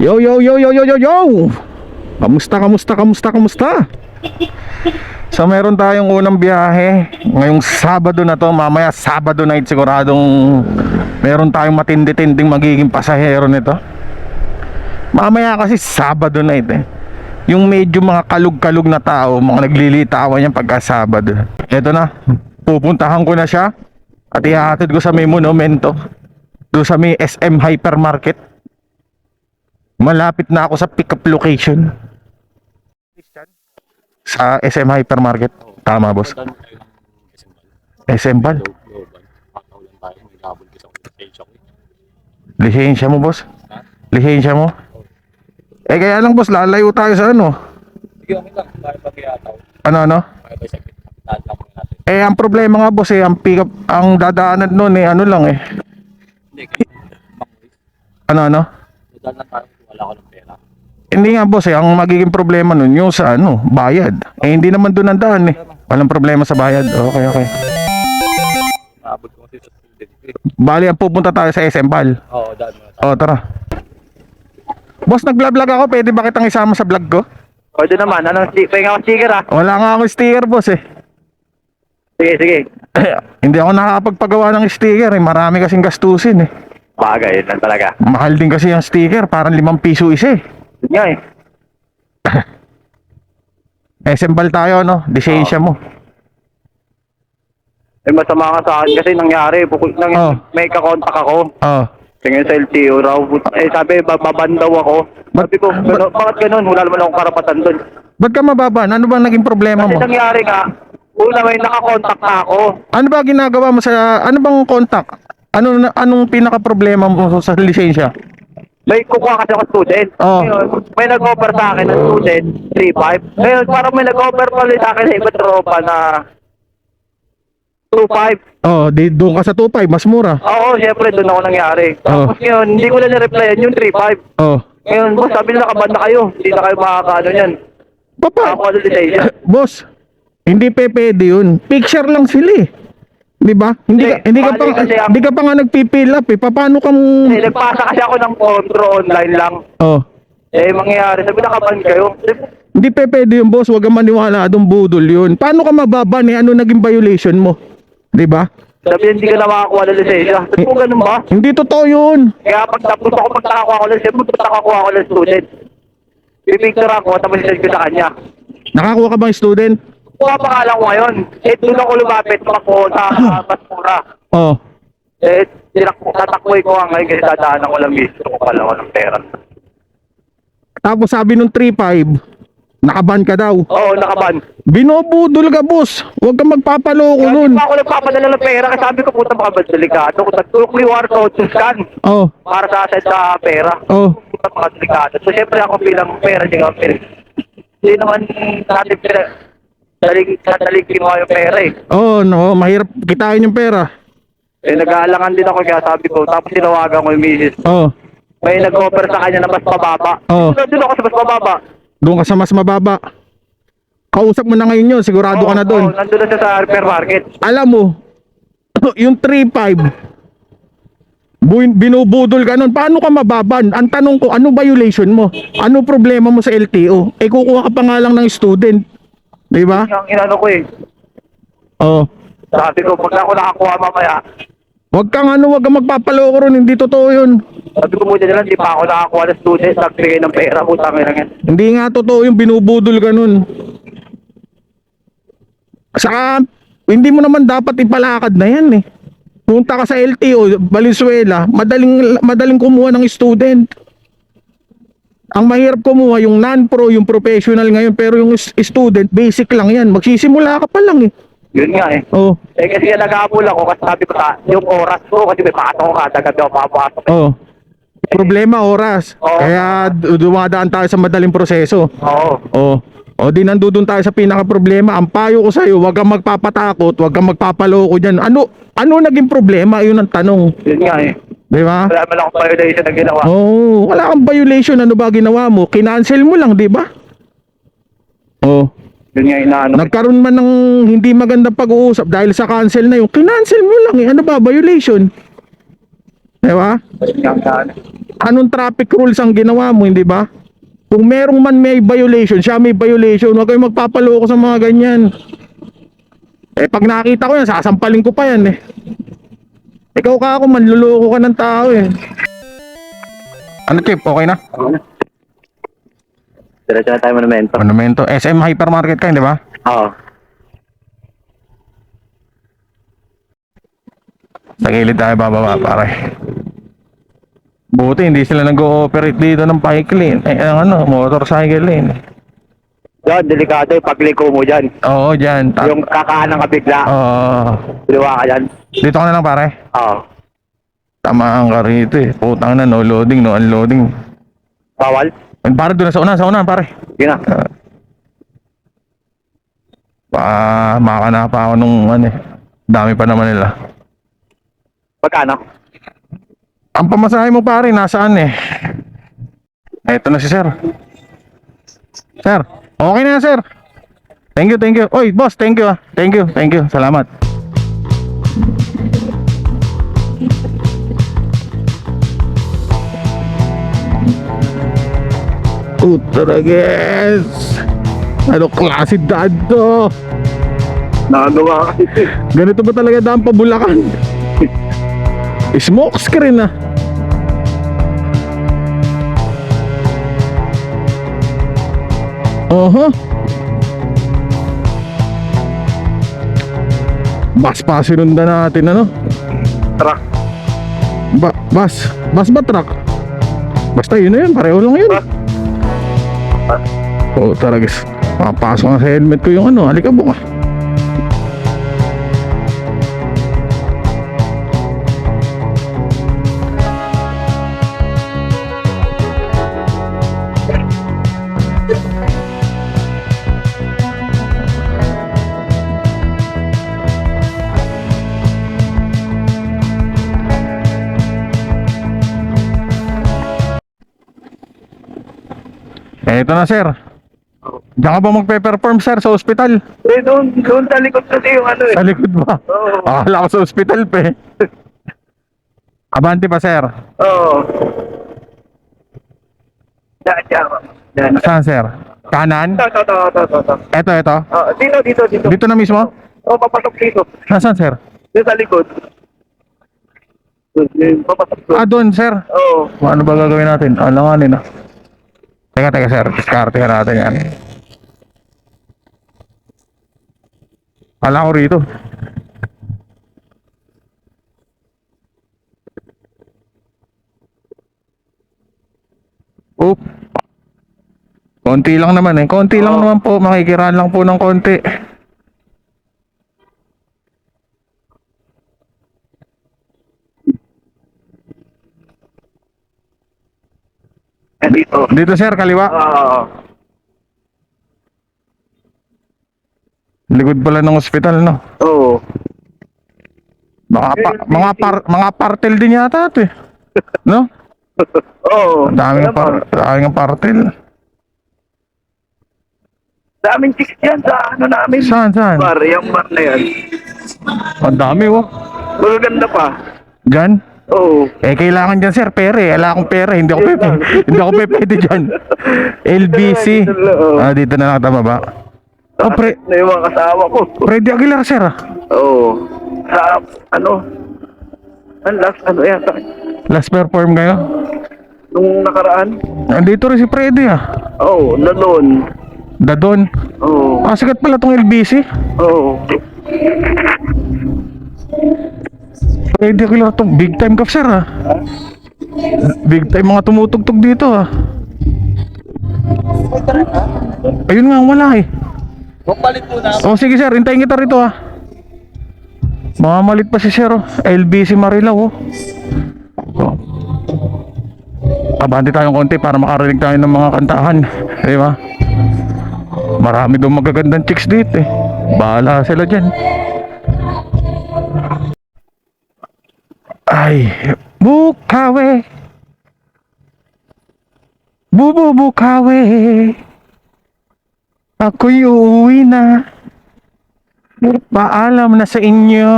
Yo, yo, yo, yo, yo, yo, yo! Kamusta, kamusta, kamusta, kamusta? So meron tayong unang biyahe. Ngayong Sabado na to Mamaya Sabado night siguradong Meron tayong matindi-tinding magiging pasahero nito. Mamaya kasi Sabado night eh. Yung medyo mga kalug-kalug na tao Mga naglilitawan yan pagka Sabado. Ito na Pupuntahan ko na siya At ihahatid ko sa may monumento Doon sa may SM Hypermarket Malapit na ako sa pick-up location. Sa SM Hypermarket. Tama, boss. SM Bal. Lisensya mo, boss. Lisensya mo. Eh, kaya lang, boss, lalayo tayo sa ano. Ano, ano? Eh, ang problema nga, boss, eh, ang pick up, ang dadaanan nun, eh, ano lang, eh. Ano, ano? Dadaan lang tayo wala ko ng pera. Hindi nga, boss, eh, ang magiging problema nun, yung sa, ano, bayad. Eh, hindi naman doon ang daan, eh. Walang problema sa bayad. Okay, okay. Naabot ko kasi sa student. Eh. Bali, ang pupunta tayo sa SM Bal. Oo, daan muna tayo. Oh, tara. Boss, nag-vlog ako. Pwede ba kitang isama sa vlog ko? Pwede naman. Anong sti- pahinga ko sticker ah. Wala nga ako sticker, boss eh. Sige, sige. Hindi ako nakakapagpagawa ng sticker eh. Marami kasing gastusin eh. Bagay, yun lang talaga. Mahal din kasi yung sticker. Parang limang piso isa eh. Yun nga eh. SM Bal tayo, no? Lisensya mo. Eh, masama ka sa akin kasi nangyari. Bukod nang Oh. may kakontak ako. Oh. Tingin sa LTO raw. Eh, sabi, bababan daw ako. Sabi ko, Ba't- "Gano- bakit ganun? Wala naman akong karapatan doon. Ba't ka mababan? Ano bang naging problema Kasi mo? nangyari nga, una may nakakontak na ako. Ano ba ginagawa mo sa... Ano bang contact? Ano na- anong pinaka problema mo sa lisensya? May kukuha kasi ako student. Oh. Ngayon, may nag-offer sa akin ng student, 3.5. Ngayon, parang may nag-offer pa rin sa akin sa iba tropa na 2.5. Oh, di doon ka sa 2.5, mas mura. Oo, syempre, doon ako nangyari. Oh. Tapos ngayon, hindi ko na na-replyan yung 3.5. Oh. Ngayon, boss, sabi nila kaban na kayo. Hindi na kayo makakaano yan. Papa, Ako ano lisensya. boss, hindi pe pwede yun. Picture lang sila eh. Di ba? Hindi ka, hindi ka pa, bali kasi hindi ka pa nga nagpipill up eh. Paano ka mo... Eh, nagpasa kasi ako ng kontro online lang. Oh. Eh, mangyayari. Sabi na kaban kayo. Hindi pe pwede yun, boss. Huwag kang maniwala doon budol yun. Paano ka mababan eh? Ano naging violation mo? Di ba? Sabi hindi ka na makakuha ng lisensya. Sabi ko, ganun ba? Hindi totoo yun. Kaya pag tapos ako, pag nakakuha ko ng siyempre, pag nakakuha ko ng student. Pipicture ako, tapos isend ko sa kanya. Nakakuha ka bang student? Kuha pangalan ko ngayon. Eh, doon ako lumapit ako sa Basura. Oh. Eh, tinak- tatakboy ko nga ngayon kasi dadaanan ko lang gusto ko pala ako ng pera. Tapos sabi nung 3.5, nakaban ka daw. Oo, nakaban. Binobudol ka, boss. Huwag kang magpapaloko Kaya nun. hindi pa ako nagpapadala ng pera kasi sabi ko, puta mga ba delikado. Ko yung QR code to scan Oh. para sa asset sa pera. Oh. Puta mga delikado. So, syempre ako bilang pera, hindi ako pera. Hindi naman natin pera. Dalig, dalig mo yung pera eh. Oh, no. Mahirap kitain yung pera. Eh, nag-aalangan din ako kaya sabi ko. Tapos tinawagan ko yung misis. Oh. May nag-offer sa kanya na mas mababa. Oo. Doon ako sa mas mababa. Doon ka sa mas mababa. Kausap mo na ngayon yun, sigurado ka na doon. Oo, nandun na siya sa hypermarket. Alam mo, yung 3-5, bu- binubudol ka nun, paano ka mababan? Ang tanong ko, ano violation mo? Ano problema mo sa LTO? Eh kukuha ka pa nga lang ng student. Di ba? Yung inano ko eh. Oh. Sabi ko, pag ako nakakuha mamaya, Huwag kang ano, huwag kang magpapaloko ron, hindi totoo yun. sabi ko muna lang, di pa ako nakakuha ng student, nagbigay ng pera, putang ina yan. Hindi nga totoo yung binubudol ka nun. Saka, hindi mo naman dapat ipalakad na yan eh. Punta ka sa LTO, Valenzuela, madaling, madaling kumuha ng student. Ang mahirap kumuha yung non-pro, yung professional ngayon, pero yung student, basic lang yan. Magsisimula ka pa lang eh. Yun nga eh. Oh, Eh kasi yan nag-aabol ako kasi sabi ko sa yung oras ko kasi may pasok ko kada gabi ako papasok. oh. Problema, oras. Oo. Kaya du- dumadaan tayo sa madaling proseso. Oo. Oh. O di nandudun tayo sa pinaka problema. Ang payo ko sa iyo, wag kang magpapatakot, wag kang magpapaloko diyan. Ano ano naging problema? 'Yun ang tanong, Yun nga eh. 'Di ba? Wala man akong violation na ginawa. Oh, wala kang violation ano ba ginawa mo? Kinancel mo lang, 'di ba? Oh, Yun nga inaano. nagkaroon man ng hindi magandang pag-uusap dahil sa cancel na 'yung kinancel mo lang eh. Ano ba violation? 'Di ba? Yun anong traffic rules ang ginawa mo, hindi ba? Kung merong man may violation, siya may violation, huwag kayong magpapaloko sa mga ganyan. Eh, pag nakita ko yan, sasampalin ko pa yan eh. Ikaw ka ako, manluloko ka ng tao eh. Ano, Chip? Okay na? Diretso na tayo monumento. Monumento. SM Hypermarket ka, di ba? Oo. Sa gilid tayo bababa, pare. Buti, hindi sila nag-ooperate dito ng bike lane. Eh, ang ano, motorcycle lane. Yan, delikado yung pagliko mo dyan. Oo, dyan. Ta- Yung kakaanang ka bigla. Oo. Liwa ka dyan. Dito ka na lang, pare. Oo. Tamaan ka rito eh. Putang na, no loading, no unloading. Bawal? Eh, Pare, doon na sa unahan, sa unahan, pare. Yun na. Pa, makana pa ako nung ano eh. Dami pa naman nila. Pagkano? Ang pamasahe mo pare, nasaan eh? Eto na si sir. Sir, okay na sir. Thank you, thank you. Oy, boss, thank you ah. Thank you, thank you. Salamat. Utrages! Ano klase dad to? Nakagawa kasi. Ganito ba talaga daan pa Bulacan? Smoke screen ah. Oho. Bus pa sinundan natin ano? Truck. Ba bus. Bus ba truck? Basta yun na yun. Pareho lang yun. Bus. Oo talaga. Makapasok nga sa helmet ko yung ano. Alikabok ah. Eto na sir. Diyan ka ba magpe-perform sir sa ospital? Eh, doon, doon sa likod kasi yung ano eh. Sa likod ba? Oo. Akala ko sa ospital pa eh. Abante pa sir. Oo. Diyan, diyan. Diyan. Saan sir? Kanan? Ito, ito, ito, ito, ito, ito. Oo, dito, dito, dito. Dito na mismo? Oo, papasok dito. Nasaan sir? Dito sa likod. Doon, Papasok doon. Ah, doon sir. Oo. Ano ba gagawin natin? Alanganin ah. Teka, teka sir. Diskartehan natin yan. Ala ko rito. Oop. Konti lang naman eh. Konti lang Oo. naman po. Makikiraan lang po ng konti. Dito. Dito sir, kaliwa. Oo. Likod pala ng ospital, no? Oo. Mga, pa, mga, par, mga partel din yata ito eh. No? Oo. Ang daming, par, daming partel. Daming chicks yan sa ano namin. Saan, saan? Bar, yung bar na yan. Ang dami oh. Magaganda pa. Diyan? Oo. Eh, kailangan dyan sir, pere. Wala akong pere. Hindi ako pepe. Hindi ako pepede dyan. LBC. Ah, dito na lang tama ba? Oh, pre, Na yung mga kasama ko. Freddy Aguilar sir ah. Oo. Sa, ano, ang last, ano yata, Last perform kayo? nung nakaraan. Andito rin si Freddy ah. Oo, na doon. Dadon. Oo. Ah, sikat pala tong LBC. Oo. Freddy Aguilar to. Big time ka sir ah. Big time mga tumutugtog dito ah. Ayun nga, wala eh. Magpalit muna. Oh, sige sir, hintayin kita rito ah. Mamalit pa si sir oh. LBC Marilao oh. oh. Abante tayong konti para makarinig tayo ng mga kantahan. Di ba? Marami doon magagandang chicks dito eh. Bahala sila dyan. Ay, bukawe. Bubu bukawe. Ako'y uuwi na. Paalam na sa inyo.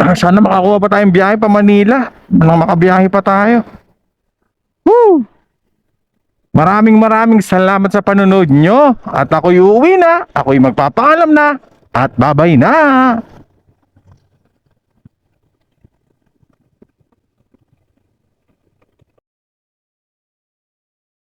Ah, Sana makakuha pa tayong biyahe pa Manila. Nang makabiyahe pa tayo. Woo! Maraming maraming salamat sa panonood nyo. At ako'y uuwi na. Ako'y magpapaalam na. At babay na.